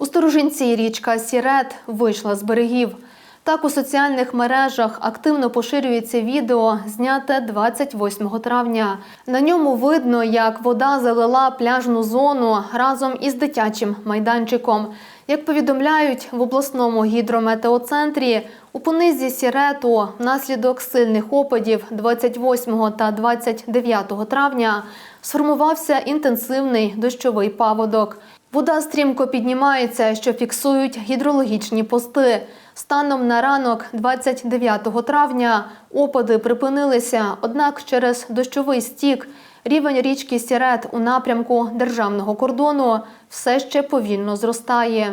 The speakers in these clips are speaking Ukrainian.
У Сторожинці річка Сірет вийшла з берегів. Так у соціальних мережах активно поширюється відео, зняте 28 травня. На ньому видно, як вода залила пляжну зону разом із дитячим майданчиком. Як повідомляють в обласному гідрометеоцентрі, у понизі Сірету внаслідок сильних опадів 28 та 29 травня сформувався інтенсивний дощовий паводок. Вода стрімко піднімається, що фіксують гідрологічні пости. Станом на ранок 29 травня опади припинилися, однак через дощовий стік рівень річки Сірет у напрямку державного кордону все ще повільно зростає.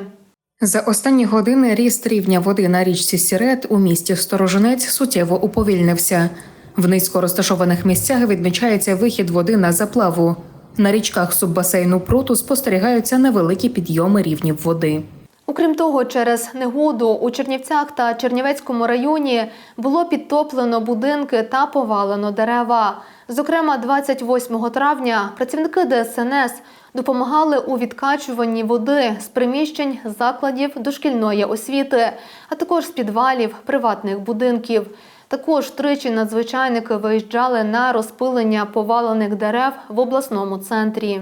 За останні години ріст рівня води на річці Сірет у місті Сторожинець суттєво уповільнився. В низько розташованих місцях відмічається вихід води на заплаву. На річках суббасейну пруту спостерігаються невеликі підйоми рівнів води. Окрім того, через негоду у Чернівцях та Чернівецькому районі було підтоплено будинки та повалено дерева. Зокрема, 28 травня працівники ДСНС допомагали у відкачуванні води з приміщень закладів дошкільної освіти, а також з підвалів приватних будинків. Також тричі надзвичайники виїжджали на розпилення повалених дерев в обласному центрі.